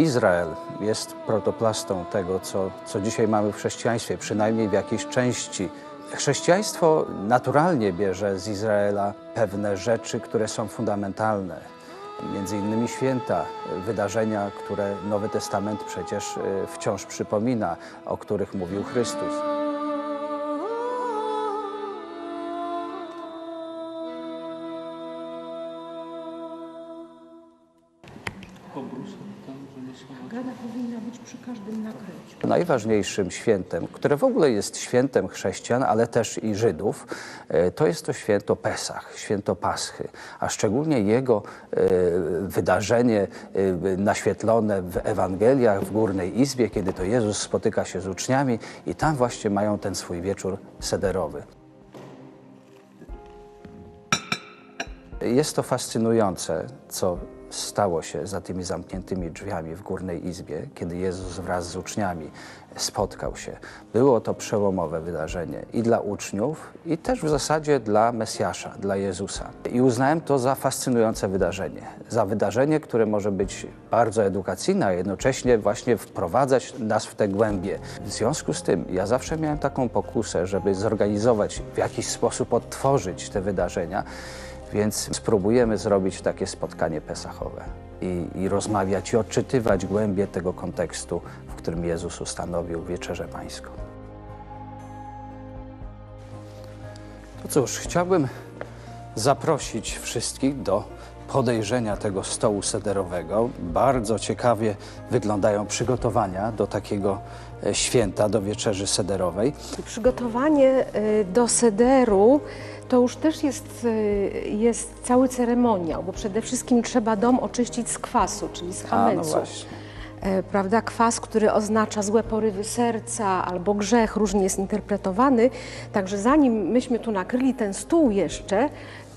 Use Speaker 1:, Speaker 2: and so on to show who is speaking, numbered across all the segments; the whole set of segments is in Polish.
Speaker 1: Izrael jest protoplastą tego, co, co dzisiaj mamy w chrześcijaństwie, przynajmniej w jakiejś części. Chrześcijaństwo naturalnie bierze z Izraela pewne rzeczy, które są fundamentalne. Między innymi święta, wydarzenia, które Nowy Testament przecież y, wciąż przypomina, o których mówił Chrystus. Najważniejszym świętem, które w ogóle jest świętem chrześcijan, ale też i Żydów, e, to jest to święto Pesach, święto Paschy, a szczególnie jego e, wydarzenie e, naświetlone w Ewangeliach, w Górnej Izbie, kiedy to Jezus spotyka się z uczniami i tam właśnie mają ten swój wieczór sederowy. Jest to fascynujące, co stało się za tymi zamkniętymi drzwiami w Górnej Izbie, kiedy Jezus wraz z uczniami spotkał się. Było to przełomowe wydarzenie i dla uczniów, i też w zasadzie dla Mesjasza, dla Jezusa. I uznałem to za fascynujące wydarzenie. Za wydarzenie, które może być bardzo edukacyjne, a jednocześnie właśnie wprowadzać nas w te głębie. W związku z tym ja zawsze miałem taką pokusę, żeby zorganizować, w jakiś sposób odtworzyć te wydarzenia. Więc spróbujemy zrobić takie spotkanie pesachowe i, i rozmawiać i odczytywać głębie tego kontekstu, w którym Jezus ustanowił wieczerzę pańską. To cóż, chciałbym zaprosić wszystkich do podejrzenia tego stołu sederowego. Bardzo ciekawie wyglądają przygotowania do takiego e, święta, do wieczerzy sederowej.
Speaker 2: Przygotowanie y, do sederu to już też jest, y, jest cały ceremoniał, bo przede wszystkim trzeba dom oczyścić z kwasu, czyli z
Speaker 1: A, no
Speaker 2: hamecu.
Speaker 1: właśnie.
Speaker 2: E, Prawda, kwas, który oznacza złe porywy serca albo grzech, różnie jest interpretowany. Także zanim myśmy tu nakryli ten stół jeszcze,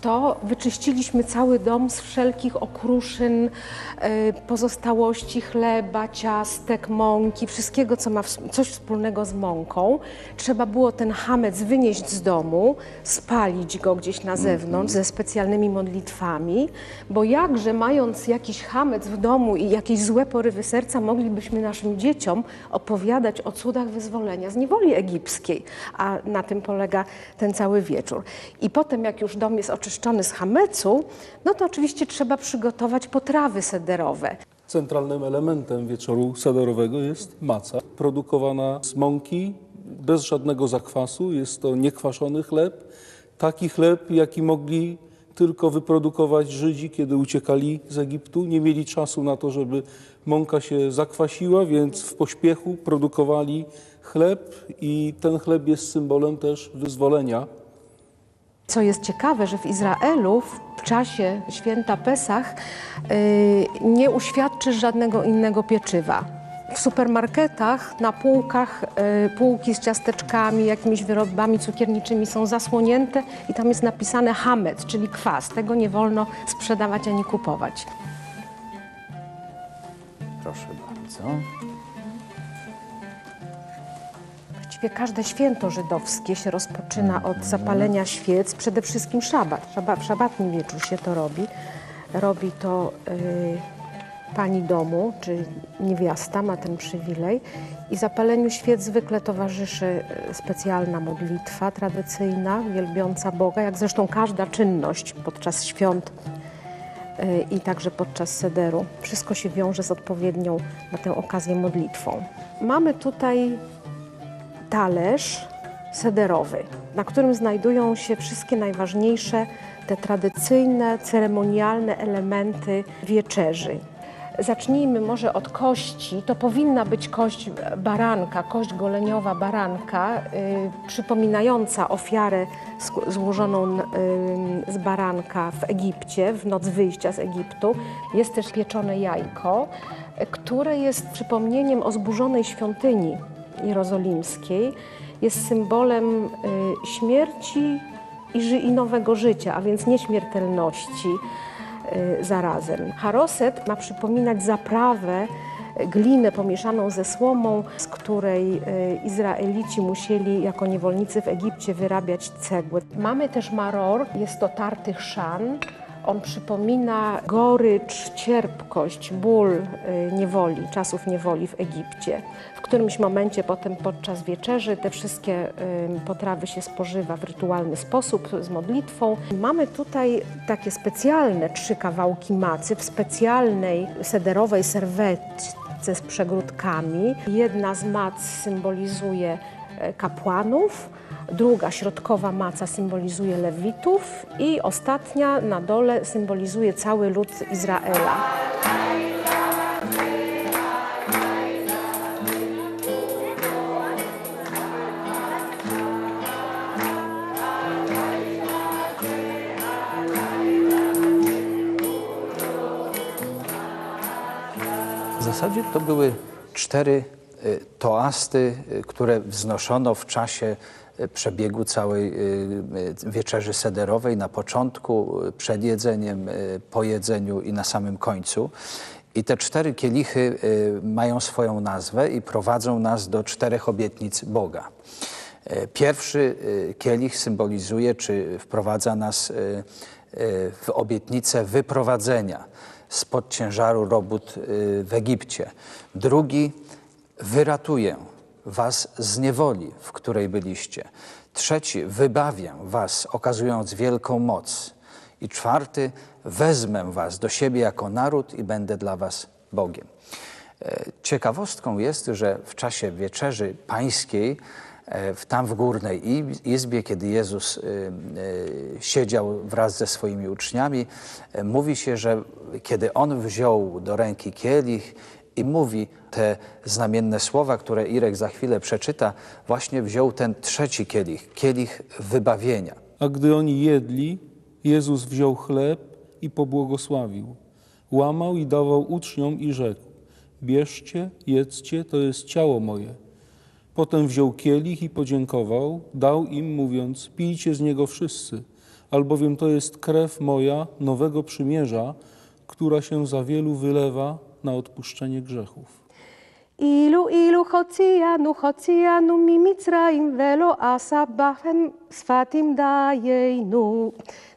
Speaker 2: to wyczyściliśmy cały dom z wszelkich okruszyn, e, pozostałości chleba, ciastek, mąki, wszystkiego, co ma coś wspólnego z mąką. Trzeba było ten hamec wynieść z domu, spalić go gdzieś na zewnątrz ze specjalnymi modlitwami, bo jakże mając jakiś hamec w domu i jakieś złe porywy serca, moglibyśmy naszym dzieciom opowiadać o cudach wyzwolenia z niewoli egipskiej, a na tym polega ten cały wieczór. I potem, jak już dom jest oczyszczony z hamecu, no to oczywiście trzeba przygotować potrawy sederowe.
Speaker 3: Centralnym elementem wieczoru sederowego jest maca, produkowana z mąki, bez żadnego zakwasu. Jest to niekwaszony chleb, taki chleb, jaki mogli tylko wyprodukować Żydzi, kiedy uciekali z Egiptu. Nie mieli czasu na to, żeby mąka się zakwasiła, więc w pośpiechu produkowali chleb i ten chleb jest symbolem też wyzwolenia.
Speaker 2: Co jest ciekawe, że w Izraelu w czasie święta Pesach yy, nie uświadczysz żadnego innego pieczywa. W supermarketach na półkach yy, półki z ciasteczkami, jakimiś wyrobami cukierniczymi są zasłonięte i tam jest napisane hamet, czyli kwas. Tego nie wolno sprzedawać ani kupować.
Speaker 1: Proszę bardzo.
Speaker 2: Właściwie każde święto żydowskie się rozpoczyna od zapalenia świec, przede wszystkim szabat. Szaba, w szabatni wieczór się to robi. Robi to y, pani domu, czy niewiasta ma ten przywilej. I zapaleniu świec zwykle towarzyszy y, specjalna modlitwa tradycyjna, wielbiąca Boga, jak zresztą każda czynność podczas świąt y, i także podczas sederu. Wszystko się wiąże z odpowiednią na tę okazję modlitwą. Mamy tutaj talerz sederowy, na którym znajdują się wszystkie najważniejsze, te tradycyjne, ceremonialne elementy wieczerzy. Zacznijmy może od kości. To powinna być kość baranka, kość goleniowa baranka, y, przypominająca ofiarę złożoną y, z baranka w Egipcie, w noc wyjścia z Egiptu. Jest też pieczone jajko, które jest przypomnieniem o zburzonej świątyni jerozolimskiej. Jest symbolem y, śmierci i, nowego życia, a więc nieśmiertelności y, zarazem. Haroset ma przypominać zaprawę, y, glinę pomieszaną ze słomą, z której Izraelici musieli jako niewolnicy w Egipcie wyrabiać cegły. Mamy też maror, jest to tarty chrzan, On przypomina gorycz, cierpkość, ból y, niewoli, czasów niewoli w Egipcie. W którymś momencie potem podczas wieczerzy te wszystkie potrawy się spożywa w rytualny sposób z modlitwą. Mamy tutaj takie specjalne trzy kawałki macy w specjalnej sederowej serwetce z przegródkami. Jedna z mac symbolizuje kapłanów, druga środkowa maca symbolizuje lewitów i ostatnia na dole symbolizuje cały lud Izraela.
Speaker 1: W zasadzie to były cztery toasty, które wznoszono w czasie y, przebiegu całej y, y, wieczerzy sederowej, na początku, przed jedzeniem, po jedzeniu i na samym końcu. I te cztery kielichy mają swoją nazwę i prowadzą nas do czterech obietnic Boga. E, Pierwszy kielich symbolizuje, czy wprowadza nas w obietnicę wyprowadzenia spod ciężaru robót w Egipcie. Drugi wyratuję was z niewoli, w której byliście. Trzeci wybawię was, okazując wielką moc. I czwarty wezmę was do siebie jako naród i będę dla was Bogiem. E, Ciekawostką jest, że w czasie wieczerzy pańskiej, e, tam w górnej izbie, kiedy Jezus y, siedział wraz ze swoimi uczniami, e, mówi się, że kiedy On wziął do ręki kielich i mówi te znamienne słowa, które Irek za chwilę przeczyta, właśnie wziął ten trzeci kielich, kielich wybawienia.
Speaker 3: A gdy oni jedli, Jezus wziął chleb i pobłogosławił. Łamał i dawał uczniom i rzekł: Bierzcie, jedzcie, to jest ciało moje. Potem wziął kielich i podziękował, dał im, mówiąc: Pijcie z niego wszyscy, albowiem to jest krew moja nowego przymierza, która się za wielu wylewa na odpuszczenie grzechów.
Speaker 2: Ilu, ilu, hocjanu, hocjanu, mi Mitzrayim velo asa bachem sfatim dajejnu.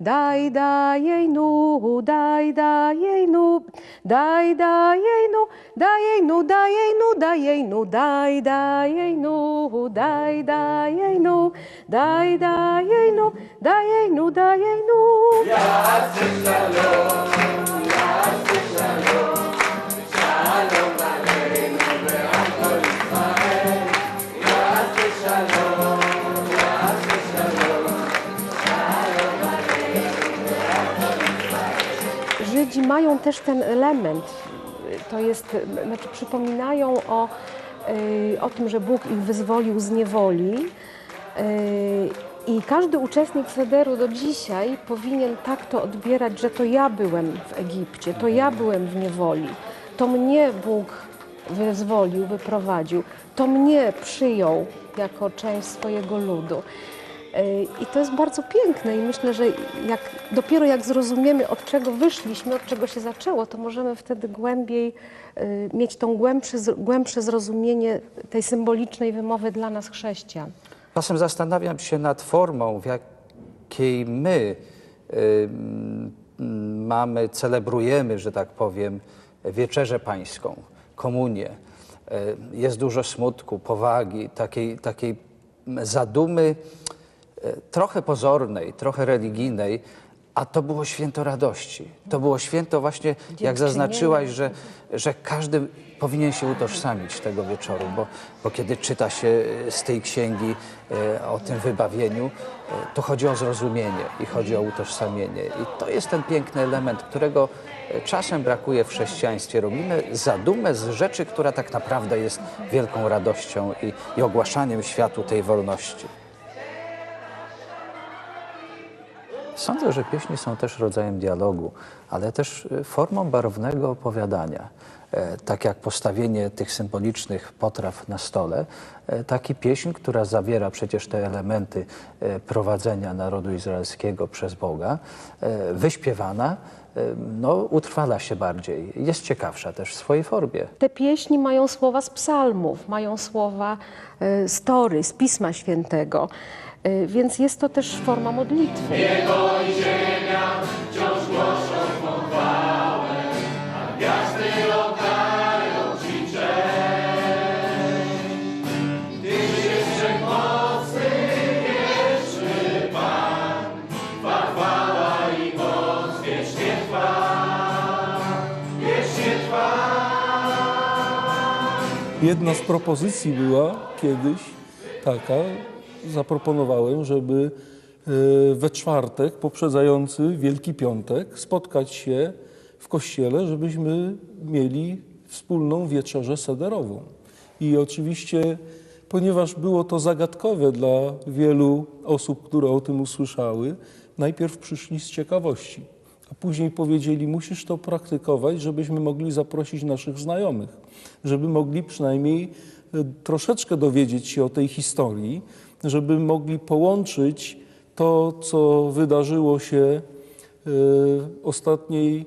Speaker 2: Daj dajejnu, daj dajejnu, daj nu, dajejnu, dajejnu, dajejnu, dajejnu, daj dajejnu, daj dajejnu, daj dajejnu, dajejnu, dajejnu. Ja, shalom, ja, shalom. Mają też ten element, to jest, znaczy przypominają o, y, o tym, że Bóg ich wyzwolił z niewoli. y, I każdy uczestnik Sederu do dzisiaj powinien tak to odbierać, że to ja byłem w Egipcie, to ja byłem w niewoli, to mnie Bóg wyzwolił, wyprowadził, to mnie przyjął jako część swojego ludu. I to jest bardzo piękne i myślę, że jak, dopiero jak zrozumiemy, od czego wyszliśmy, od czego się zaczęło, to możemy wtedy głębiej y, mieć tą głębsze, głębsze zrozumienie tej symbolicznej wymowy dla nas chrześcijan.
Speaker 1: Czasem zastanawiam się nad formą, w jakiej my y, mamy, celebrujemy, że tak powiem, wieczerzę pańską, komunię. Y, Jest dużo smutku, powagi, takiej, takiej zadumy trochę pozornej, trochę religijnej, a to było święto radości. To było święto właśnie, jak zaznaczyłaś, że, że każdy powinien się utożsamić tego wieczoru, bo, bo kiedy czyta się e, z tej księgi e, o tym wybawieniu, e, to chodzi o zrozumienie i chodzi o utożsamienie. I to jest ten piękny element, którego e, czasem brakuje w chrześcijaństwie. Robimy zadumę z rzeczy, która tak naprawdę jest wielką radością i, i ogłaszaniem światu tej wolności. Sądzę, że pieśni są też rodzajem dialogu, ale też y, formą barwnego opowiadania. E, Tak jak postawienie tych symbolicznych potraw na stole, e, tak i pieśń, która zawiera przecież te elementy e, prowadzenia narodu izraelskiego przez Boga, e, wyśpiewana, e, no, utrwala się bardziej. Jest ciekawsza też w swojej formie.
Speaker 2: Te pieśni mają słowa z psalmów, mają słowa z Tory, z Pisma Świętego, Y, więc jest to też forma modlitwy.
Speaker 4: Niebo i ziemia wciąż głoszą
Speaker 2: Twą chwałę, a gwiazdy oddają Ci cześć. Tyś jest wszechmocny, wieczny Pan, Twa chwała i moc wiecznie trwa, wiecznie trwa.
Speaker 3: Jedna z propozycji była kiedyś taka, zaproponowałem, żeby e, we czwartek poprzedzający Wielki Piątek spotkać się w kościele, żebyśmy mieli wspólną wieczerzę sederową. I oczywiście, ponieważ było to zagadkowe dla wielu osób, które o tym usłyszały, najpierw przyszli z ciekawości, a później powiedzieli: Musisz to praktykować, żebyśmy mogli zaprosić naszych znajomych, żeby mogli przynajmniej e, troszeczkę dowiedzieć się o tej historii, żeby mogli połączyć to, co wydarzyło się e, ostatniej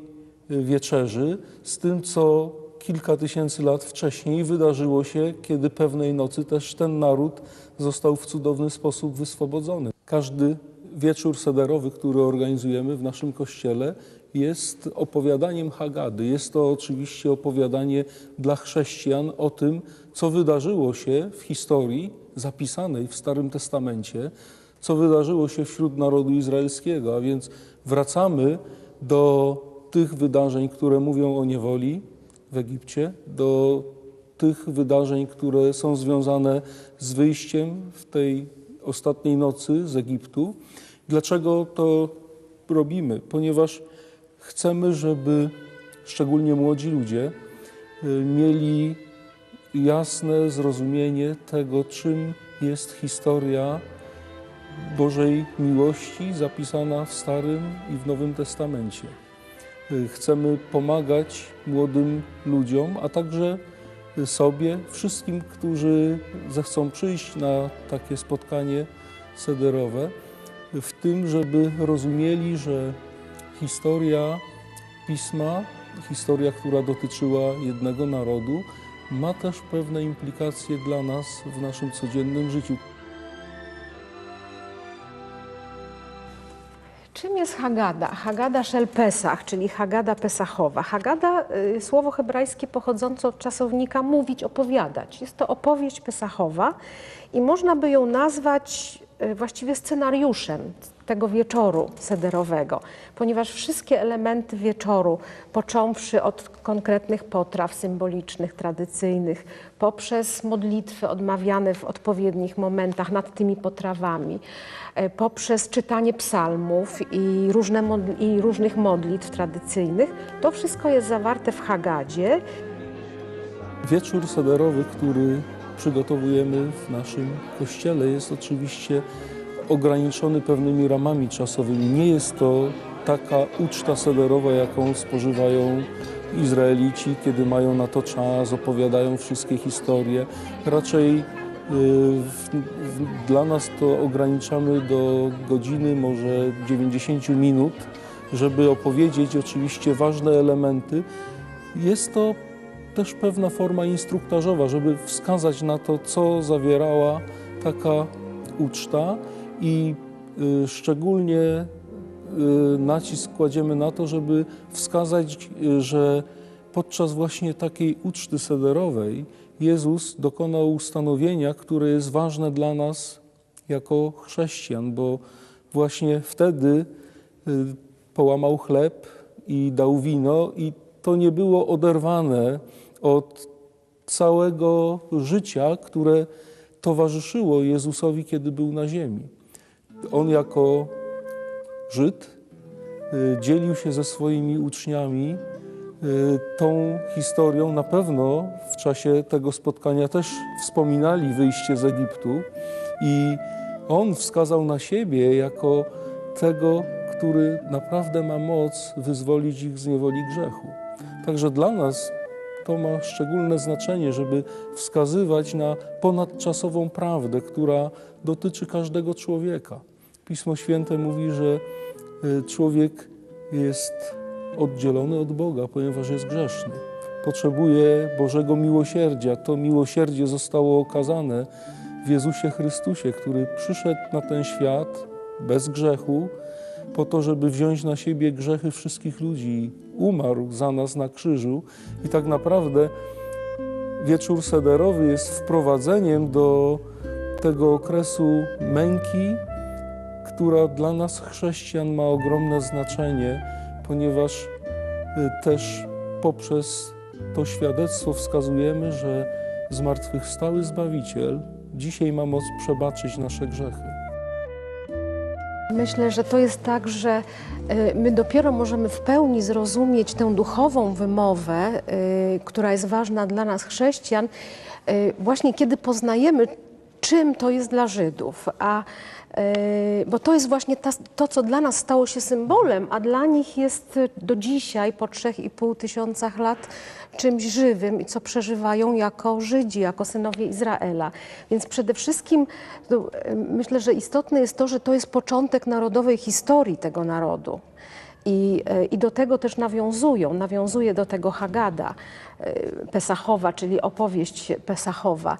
Speaker 3: wieczerzy z tym, co kilka tysięcy lat wcześniej wydarzyło się, kiedy pewnej nocy też ten naród został w cudowny sposób wyswobodzony. Każdy wieczór sederowy, który organizujemy w naszym kościele, jest opowiadaniem Hagady. Jest to oczywiście opowiadanie dla chrześcijan o tym, co wydarzyło się w historii zapisanej w Starym Testamencie, co wydarzyło się wśród narodu izraelskiego, a więc wracamy do tych wydarzeń, które mówią o niewoli w Egipcie, do tych wydarzeń, które są związane z wyjściem w tej ostatniej nocy z Egiptu. Dlaczego to robimy? Ponieważ chcemy, żeby szczególnie młodzi ludzie y, mieli jasne zrozumienie tego, czym jest historia Bożej miłości zapisana w Starym i w Nowym Testamencie. Y, Chcemy pomagać młodym ludziom, a także sobie, wszystkim, którzy zechcą przyjść na takie spotkanie sederowe, w tym, żeby rozumieli, że historia pisma, historia, która dotyczyła jednego narodu, ma też pewne implikacje dla nas w naszym codziennym życiu.
Speaker 2: Czym jest Hagada? Hagada Shel Pesach, czyli Hagada Pesachowa. Hagada, y, słowo hebrajskie pochodzące od czasownika mówić, opowiadać. Jest to opowieść Pesachowa i można by ją nazwać właściwie scenariuszem tego wieczoru sederowego, ponieważ wszystkie elementy wieczoru, począwszy od konkretnych potraw symbolicznych, tradycyjnych, poprzez modlitwy odmawiane w odpowiednich momentach nad tymi potrawami, e, poprzez czytanie psalmów i, różne i różnych modlitw tradycyjnych, to wszystko jest zawarte w Hagadzie.
Speaker 3: Wieczór sederowy, który przygotowujemy w naszym kościele, jest oczywiście ograniczony pewnymi ramami czasowymi. Nie jest to taka uczta sederowa, jaką spożywają Izraelici, kiedy mają na to czas, opowiadają wszystkie historie. Raczej y, w, w, dla nas to ograniczamy do godziny, może 90 minut, żeby opowiedzieć oczywiście ważne elementy. Jest to też pewna forma instruktażowa, żeby wskazać na to, co zawierała taka uczta i y, szczególnie y, nacisk kładziemy na to, żeby wskazać, y, że podczas właśnie takiej uczty sederowej Jezus dokonał ustanowienia, które jest ważne dla nas jako chrześcijan, bo właśnie wtedy połamał chleb i dał wino i to nie było oderwane od całego życia, które towarzyszyło Jezusowi, kiedy był na ziemi. On jako Żyd y, dzielił się ze swoimi uczniami y, tą historią. Na pewno w czasie tego spotkania też wspominali wyjście z Egiptu i on wskazał na siebie jako tego, który naprawdę ma moc wyzwolić ich z niewoli grzechu. Także dla nas to ma szczególne znaczenie, żeby wskazywać na ponadczasową prawdę, która dotyczy każdego człowieka. Pismo Święte mówi, że y, człowiek jest oddzielony od Boga, ponieważ jest grzeszny. Potrzebuje Bożego miłosierdzia. To miłosierdzie zostało okazane w Jezusie Chrystusie, który przyszedł na ten świat bez grzechu, po to, żeby wziąć na siebie grzechy wszystkich ludzi. Umarł za nas na krzyżu i tak naprawdę wieczór sederowy jest wprowadzeniem do tego okresu męki, która dla nas chrześcijan ma ogromne znaczenie, ponieważ y, też poprzez to świadectwo wskazujemy, że zmartwychwstały Zbawiciel dzisiaj ma moc przebaczyć nasze grzechy.
Speaker 2: Myślę, że to jest tak, że y, my dopiero możemy w pełni zrozumieć tę duchową wymowę, y, która jest ważna dla nas chrześcijan, y, właśnie kiedy poznajemy, czym to jest dla Żydów. A, bo to jest właśnie ta, to, co dla nas stało się symbolem, a dla nich jest y, do dzisiaj, po trzech i pół tysiącach lat, czymś żywym i co przeżywają jako Żydzi, jako synowie Izraela. Więc przede wszystkim to, y, myślę, że istotne jest to, że to jest początek narodowej historii tego narodu. I, y, I do tego też nawiązują, nawiązuje do tego Hagada y, Pesachowa, czyli opowieść Pesachowa,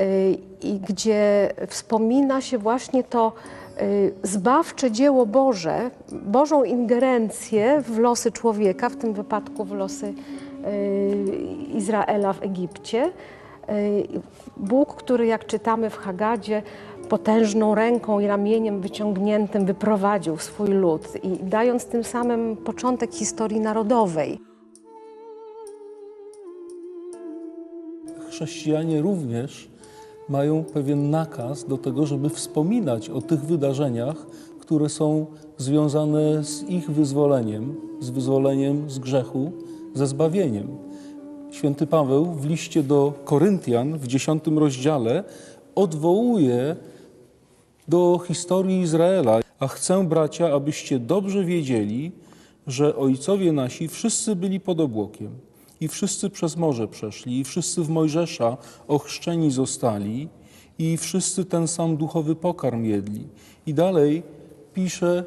Speaker 2: y, i gdzie wspomina się właśnie to zbawcze dzieło Boże, Bożą ingerencję w losy człowieka, w tym wypadku w losy Izraela w Egipcie. Bóg, który jak czytamy w Hagadzie, potężną ręką i ramieniem wyciągniętym wyprowadził swój lud i dając tym samym początek historii narodowej.
Speaker 3: Chrześcijanie również mają pewien nakaz do tego, żeby wspominać o tych wydarzeniach, które są związane z ich wyzwoleniem, z wyzwoleniem z grzechu, ze zbawieniem. Święty Paweł w liście do Koryntian w dziesiątym rozdziale odwołuje do historii Izraela. A chcę, bracia, abyście dobrze wiedzieli, że ojcowie nasi wszyscy byli pod obłokiem i wszyscy przez morze przeszli, i wszyscy w Mojżesza ochrzczeni zostali, i wszyscy ten sam duchowy pokarm jedli. I dalej pisze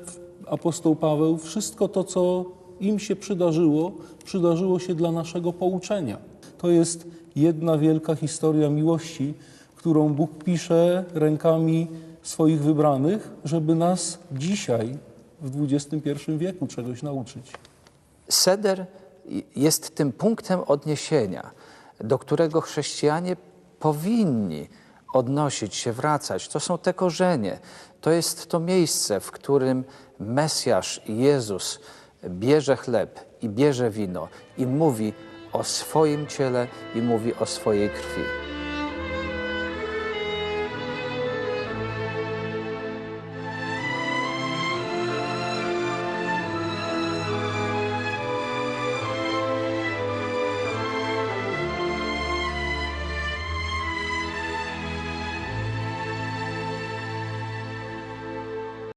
Speaker 3: apostoł Paweł, wszystko to, co im się przydarzyło, przydarzyło się dla naszego pouczenia. To jest jedna wielka historia miłości, którą Bóg pisze rękami swoich wybranych, żeby nas dzisiaj, w XXI wieku, czegoś nauczyć.
Speaker 1: Seder jest tym punktem odniesienia, do którego chrześcijanie powinni odnosić się, wracać. To są te korzenie. To jest to miejsce, w którym Mesjasz Jezus bierze chleb i bierze wino i mówi o swoim ciele i mówi o swojej krwi.